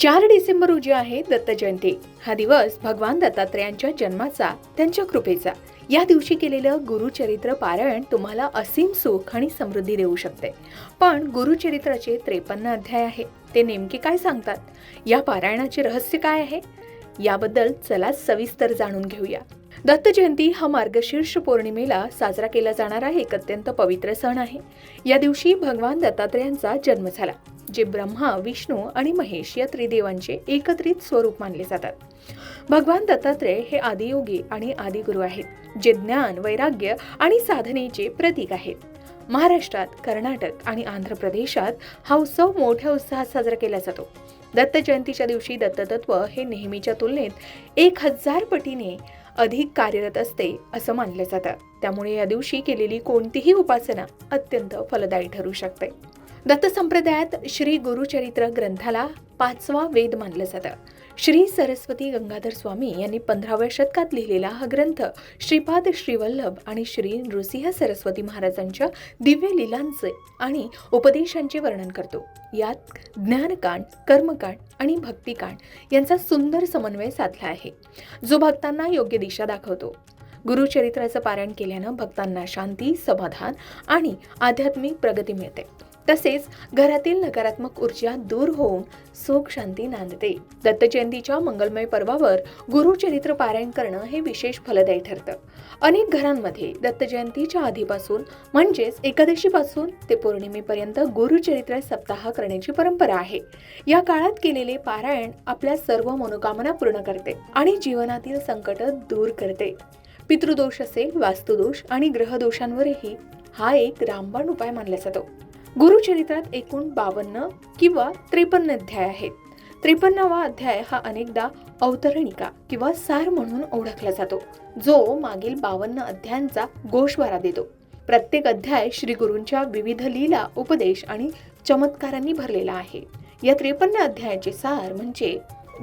चार डिसेंबर रोजी आहे दत्त जयंती. हा दिवस भगवान दत्तात्रयांच्या जन्माचा त्यांच्या कृपेचा. या दिवशी केलेलं गुरुचरित्र पारायण तुम्हाला असीम सुख आणि समृद्धी देऊ शकते. पण गुरुचरित्राचे त्रेपन्न अध्याय आहे. ते नेमके काय सांगतात? या पारायणाचे रहस्य काय आहे? याबद्दल चला सविस्तर जाणून घेऊया. दत्त जयंती हा मार्गशीर्ष पौर्णिमेला साजरा केला जाणारा एक अत्यंत पवित्र सण आहे. या दिवशी भगवान दत्तात्रयांचा जन्म झाला. जे ब्रह्मा विष्णू आणि महेश या त्रिदेवांचे एकत्रित स्वरूप मानले जातात. भगवान दत्तात्रेय हे आदियोगी आणि आदिगुरु आहेत जे ज्ञान वैराग्य आणि साधनेचे प्रतीक आहेत. महाराष्ट्रात कर्नाटक आणि आंध्र प्रदेशात हा उत्सव मोठ्या उत्साहात साजरा केला जातो. दत्त जयंतीच्या दिवशी दत्ततत्व हे नेहमीच्या तुलनेत एक हजार पटीने अधिक कार्यरत असते असं मानलं जातं. त्यामुळे या दिवशी केलेली कोणतीही उपासना अत्यंत फलदायी ठरू शकते. दत्त संप्रदायात श्री गुरुचरित्र ग्रंथाला पाचवा वेद मानलं जातं. श्री सरस्वती गंगाधर स्वामी यांनी पंधराव्या शतकात लिहिलेला हा ग्रंथ श्रीपाद श्रीवल्लभ आणि श्री नृसिंह सरस्वती महाराजांच्या दिव्य लीलांचे आणि उपदेशांचे वर्णन करतो. यात ज्ञानकांड कर्मकांड आणि भक्तिकांड यांचा सुंदर समन्वय साधला आहे. जो भक्तांना योग्य दिशा दाखवतो. गुरुचरित्राचं पारायण केल्यानं भक्तांना शांती समाधान आणि आध्यात्मिक प्रगती मिळते. तसेच घरातील नकारात्मक ऊर्जा दूर होऊन सुख शांती नांदते. दत्त जयंतीच्या मंगलमय पर्वावर गुरुचरित्र पारायण करणं हे विशेष फलदायी ठरतं. अनेक घरांमध्ये दत्त जयंतीच्या आधीपासून म्हणजेच एकादशीपासून ते पौर्णिमेपर्यंत गुरुचरित्र सप्ताह करण्याची परंपरा आहे. या काळात केलेले पारायण आपल्या सर्व मनोकामना पूर्ण करते आणि जीवनातील संकट दूर करते. पितृदोष असेल वास्तुदोष आणि ग्रहदोषांवरही हा एक रामबाण उपाय मानला जातो. गुरुचरित्रात एकूण बावन्न किंवा त्रेपन्न अध्याय आहेत. त्रेपन्नावा अध्याय हा अनेकदा अवतरणिका किंवा सार म्हणून ओळखला जातो जो मागील बावन्न अध्यायांचा गोषवारा देतो. प्रत्येक अध्याय श्री गुरूंच्या विविध लीला उपदेश आणि चमत्कारांनी भरलेला आहे. या त्रेपन्न अध्यायाचे सार म्हणजे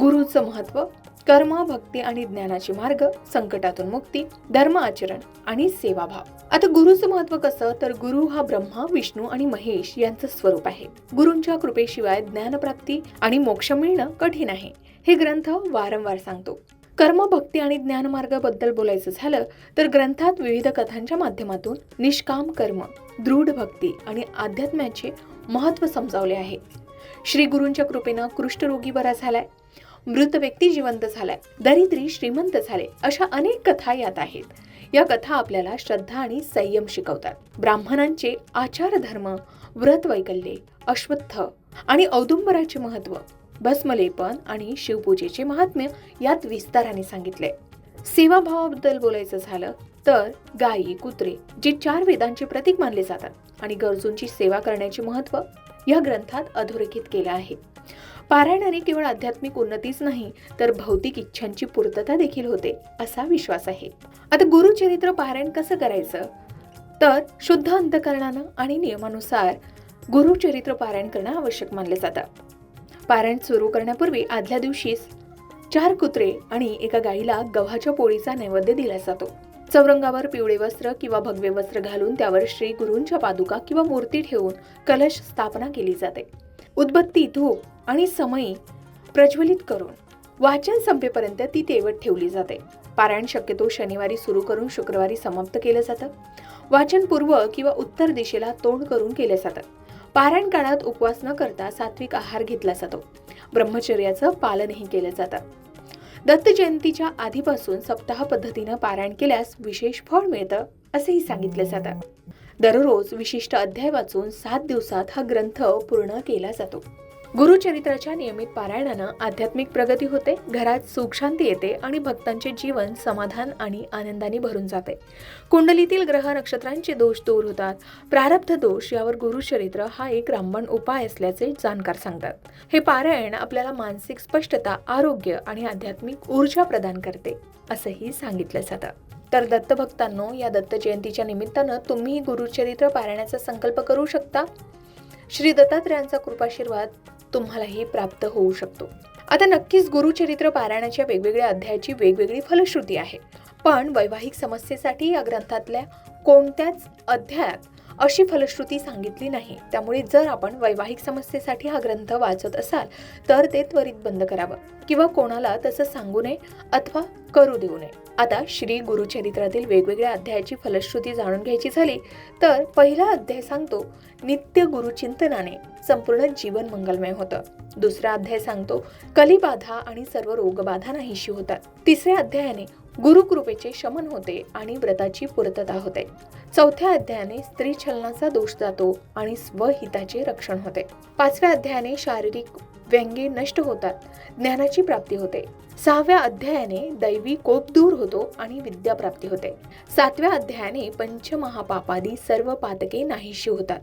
गुरुचं महत्त्व कर्म भक्ती आणि ज्ञानाचे मार्ग संकटातून मुक्ती धर्म आचरण आणि सेवाभाव. आता गुरुचं महत्त्व कसं? तर गुरु हा ब्रह्मा विष्णू आणि महेश यांचं स्वरूप आहे. गुरूंच्या कृपेशिवाय ज्ञानप्राप्ती आणि मोक्ष मिळणं कठीण आहे. हे ग्रंथ वारंवार सांगतो. कर्म भक्ती आणि ज्ञानमार्गाबद्दल बोलायचं झालं तर ग्रंथात विविध कथांच्या माध्यमातून निष्काम कर्म दृढ भक्ती आणि अध्यात्माचे महत्त्व समजावले आहे. श्री गुरूंच्या कृपेनं कुष्ठरोगी बरा झालाय. मृत व्यक्ती जिवंत झालाय. दरिद्री श्रीमंत झाले. अशा अनेक कथा यात आहेत. या कथा आपल्याला श्रद्धा आणि संयम शिकवतात. ब्राह्मणांचे आचार धर्म व्रत वैकल्ये अश्वत्थ आणि औदुंबराचे महत्त्व भस्मलेपन आणि शिवपूजेचे महात्म्य यात विस्ताराने सांगितले. सेवाभावाबद्दल बोलायचं झालं तर गायी कुत्रे जे चार वेदांचे प्रतीक मानले जातात आणि गरजूंची सेवा करण्याचे महत्त्व या ग्रंथात अधोरेखित केलं आहे. पारायणाने केवळ आध्यात्मिक उन्नतीच नाही तर भौतिक इच्छांची पूर्तता देखील होते असा विश्वास आहे. आता गुरुचरित्र पारायण कसं करायचं? तर शुद्ध अंतकरणानं आणि नियमानुसार गुरुचरित्र पारायण करणं आवश्यक मानले जातं. पारायण सुरू करण्यापूर्वी आदल्या दिवशीच चार कुत्रे आणि एका गाईला गव्हाच्या पोळीचा नैवेद्य दिला जातो. चौरंगावर पिवळे वस्त्र किंवा भगवे वस्त्र घालून त्यावर श्री गुरूंच्या पादुका किंवा मूर्ती ठेवून कलश स्थापना केली जाते. उदबत्ती धूप आणि समयी प्रज्वलित करून वाचन संपेपर्यंत ती तेवत ठेवली जाते. पारायण शक्यतो शनिवारी सुरू करून शुक्रवारी समाप्त केलं जातं. वाचन पूर्व किंवा उत्तर दिशेला तोंड करून केलं जातं पारायण काळात उपवास न करता सात्विक आहार घेतला जातो. ब्रह्मचर्याचं पालनही केलं जातं. दत्त जयंतीच्या आधीपासून सप्ताह पद्धतीनं पारायण केल्यास विशेष फळ मिळतं असेही सांगितलं जातं. दररोज विशिष्ट अध्याय वाचून सात दिवसात हा ग्रंथ पूर्ण केला जातो. गुरुचरित्राच्या नियमित पारायणानं आध्यात्मिक प्रगती होते घरात सुखशांती येते आणि भक्तांचे जीवन समाधान आणि आनंदाने भरून जाते. कुंडलीतील ग्रह नक्षत्रांचे दोष दूर होतात. प्रारब्ध दोष यावर गुरुचरित्र हा एक रामबाण उपाय असल्याचे जाणकार सांगतात. हे पारायण आपल्याला मानसिक स्पष्टता आरोग्य आणि आध्यात्मिक ऊर्जा प्रदान करते असंही सांगितलं जातं. तर दत्तभक्तांनो या दत्त जयंतीच्या निमित्तानं तुम्ही गुरुचरित्र पारायणाचा संकल्प करू शकता. श्री दत्तात्रयांचा कृपाशीर्वाद तुम्हालाही प्राप्त होऊ शकतो. आता नक्कीच गुरुचरित्र पारायणाच्या वेगवेगळ्या अध्यायाची वेगवेगळी फलश्रुती आहे. पण वैवाहिक समस्येसाठी या ग्रंथातल्या कोणत्याच अध्यायात अशी फलश्रुती सांगितली नाही. त्यामुळे जर आपण वैवाहिक समस्येसाठी हा ग्रंथ वाचत असाल तर ते त्वरित बंद करावं. किंवा कोणाला तसं सांगू नये अथवा करू देऊ नये. आता श्री गुरुचरित्रातील वेगवेगळ्या अध्यायाची फलश्रुती जाणून घ्यायची झाली तर पहिला अध्याय सांगतो नित्य गुरुचिंतनाने संपूर्ण जीवन मंगलमय होतं. दुसरा अध्याय सांगतो कलिबाधा आणि सर्व रोगबाधा नाहीशी होतात. तिसऱ्या अध्यायाने गुरुकृपेचे शमन होते आणि व्रताची पूर्तता होते. चौथ्या अध्यायाने स्त्री छलनाचा दोष जातो आणि स्वहिताचे रक्षण होते. पाचव्या अध्यायाने शारीरिक व्यंगे नष्ट होतात ज्ञानाची प्राप्ती होते. सहाव्या अध्यायाने दैवी कोप दूर होतो आणि विद्या प्राप्ती होते. सातव्या अध्यायाने पंचमहापापादी सर्व पातके नाहीशी होतात.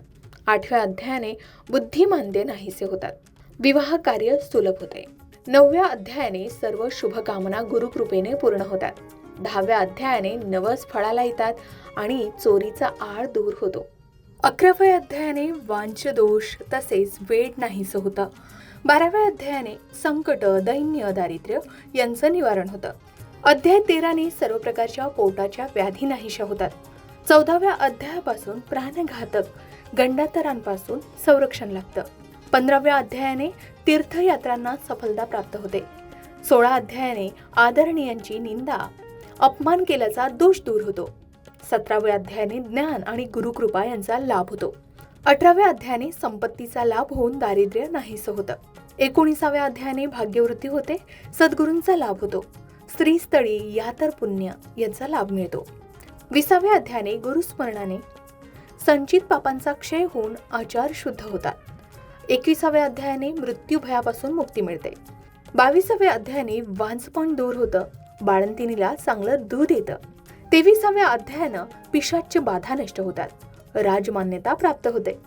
आठव्या अध्यायाने बुद्धिमानदे नाहीसे होतात. विवाह कार्य सुलभ होते. नवव्या अध्यायाने सर्व शुभकामना गुरुकृपेने पूर्ण होतात. दहाव्या अध्यायाने नवस फळाला येतात आणि चोरीचा आळ दूर होतो. अकराव्या अध्यायाने वांच दोष तसेच वेड नाहीसं होतं. बाराव्या अध्यायाने संकट दैन्य दारिद्र्य यांचं निवारण होतं. अध्याय तेराने सर्व प्रकारच्या पोटाच्या व्याधी नाहीशा होतात. चौदाव्या अध्यायापासून प्राणघातक गंडातरांपासून संरक्षण लागतं. पंधराव्या अध्यायाने तीर्थयात्रांना सफलता प्राप्त होते. सोळा अध्यायाने आदरणीयांची निंदा अपमान केल्याचा दोष दूर होतो. सतराव्या अध्यायाने ज्ञान आणि गुरुकृपा यांचा लाभ होतो. अठराव्या अध्यायाने संपत्तीचा लाभ होऊन दारिद्र्य नाहीसं होतं. एकोणीसाव्या अध्यायाने भाग्यवृत्ती होते सद्गुरूंचा लाभ होतो. स्त्रीस्थळी या तर पुण्य यांचा लाभ मिळतो. विसाव्या अध्यायाने गुरुस्मरणाने संचित पापांचा क्षय होऊन आचार शुद्ध होतात. एकविसाव्या अध्यायाने मृत्यू भयापासून मुक्ती मिळते. बावीसाव्या अध्यायाने वांजपण दूर होतं बाळंतिनीला चांगलं दूध येतं. तेविसाव्या अध्यायानं पिशाच्य बाधा नष्ट होतात राजमान्यता प्राप्त होते.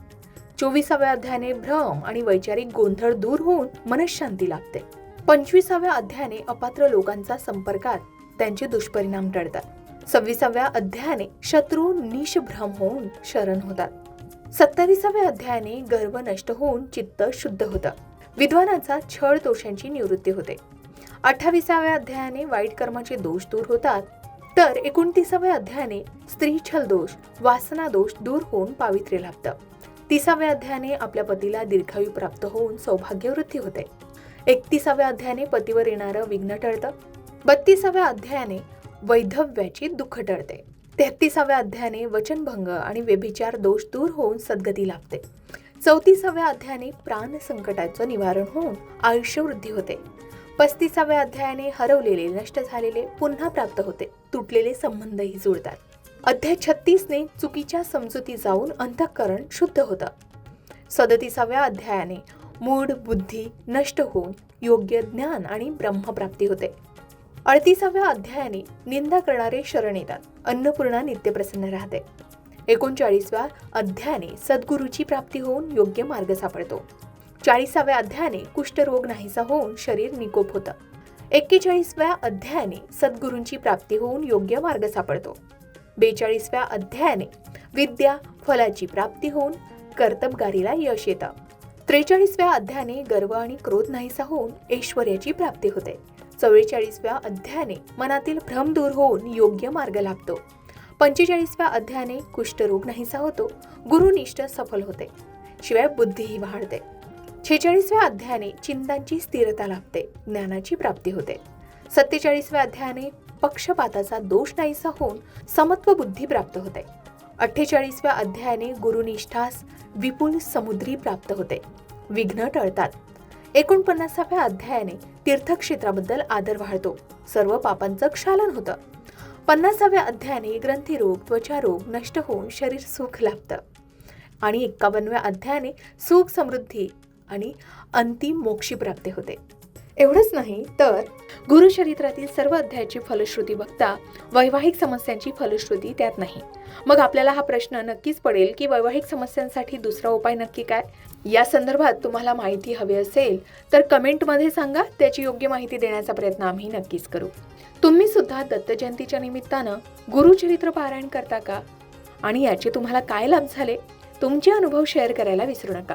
चोवीसाव्या अध्यायाने भ्रम आणि वैचारिक गोंधळ दूर होऊन मनशांती लाभते. पंचवीसाव्या अध्यायाने अपात्र लोकांचा संपर्कात त्यांचे दुष्परिणाम टळतात. सव्वीसाव्या अध्यायाने शत्रू निशभ्रम होऊन शरण होतात. सत्तावीसाव्या अध्यायाने गर्व नष्ट होऊन चित्त शुद्ध होतं. विद्वानाचा छळ दोषांची निवृत्ती होते. अठ्ठावीसाव्या अध्यायाने वाईट कर्माचे दोष दूर होतात. तर एकोणतीसाव्या अध्यायाने स्त्री छल दोष वासना दोष दूर होऊन पावित्र्य लाभतं. तिसाव्या अध्यायाने आपल्या पतीला दीर्घायू प्राप्त होऊन सौभाग्यवृत्ती होते. एकतीसाव्या अध्यायाने पतीवर येणारं विघ्न टळतं. बत्तीसाव्या अध्यायाने वैधव्याची दुःख टळते. तेहतीसाव्या अध्यायाने वचनभंग आणि व्यभिचार दोष दूर होऊन सद्गती लाभते. चौतीसाव्या अध्यायाने प्राण संकटाचं निवारण होऊन आयुष्य वृद्धी होते. पस्तीसाव्या अध्यायाने हरवलेले नष्ट झालेले पुन्हा प्राप्त होते. तुटलेले संबंधही जुळतात. अध्याय छत्तीसने चुकीच्या समजुती जाऊन अंतःकरण शुद्ध होतं. सदतीसाव्या अध्यायाने मूड बुद्धी नष्ट होऊन योग्य ज्ञान आणि ब्रह्मप्राप्ती होते. अडतीसाव्या अध्यायाने निंदा करणारे शरण येतात. अन्नपूर्णा नित्यप्रसन्न राहते. एकोणचाळीसव्या अध्यायाने सद्गुरूची प्राप्ती होऊन योग्य मार्ग सापडतो. चाळीसाव्या अध्यायाने कुष्ठरोग नाहीसा होऊन शरीर निकोप होतं. एक्केचाळीसव्या अध्यायाने सद्गुरूंची प्राप्ती होऊन योग्य मार्ग सापडतो. बेचाळीसव्या अध्यायाने विद्या फलाची प्राप्ती होऊन कर्तबगारीला यश येतं. त्रेचाळीसव्या अध्यायाने गर्व आणि क्रोध नाहीसा होऊन ऐश्वर्याची प्राप्ती होते. चव्वेचाळीसव्या अध्यायाने मनातील भ्रम दूर होऊन योग्य मार्ग लाभतो. पंचेचाळीसव्या अध्यायाने कुष्ठरोग नाहीसा होतो. गुरुनिष्ठ सफल होते. शिवाय बुद्धीही वाढते. छेचाळीसव्या अध्यायाने चिंतांची स्थिरता लाभते. ज्ञानाची प्राप्ती होते. सत्तेचाळीसव्या अध्यायाने पक्षपाताचा दोष नाहीसा होऊन समत्व बुद्धी प्राप्त होते. अठ्ठेचाळीसव्या अध्यायाने गुरुनिष्ठास विपुल समुद्री प्राप्त होते. विघ्न टळतात. एकोणपन्नासाव्या अध्यायाने तीर्थक्षेत्राबद्दल आदर वाढतो. सर्व पापांचं क्षालन होतं. पन्नासाव्या अध्यायाने ग्रंथीरोग त्वचारोग नष्ट होऊन शरीर सुख लाभतं. आणि एक्कावन्नव्या अध्यायाने सुख समृद्धी आणि अंतिम मोक्षी प्राप्ती होते. एवढंच नाही तर गुरुचरित्रातील सर्व अध्यायाची फलश्रुती बघता वैवाहिक समस्यांची फलश्रुती त्यात नाही. मग आपल्याला हा प्रश्न नक्कीच पडेल की वैवाहिक समस्यांसाठी दुसरा उपाय नक्की काय? या संदर्भात तुम्हाला माहिती हवी असेल तर कमेंटमध्ये सांगा त्याची योग्य माहिती देण्याचा प्रयत्न आम्ही नक्कीच करू. तुम्ही सुद्धा दत्त जयंतीच्या निमित्तानं गुरुचरित्र पारायण करता का? आणि याचे तुम्हाला काय लाभ झाले? तुमचे अनुभव शेअर करायला विसरू नका.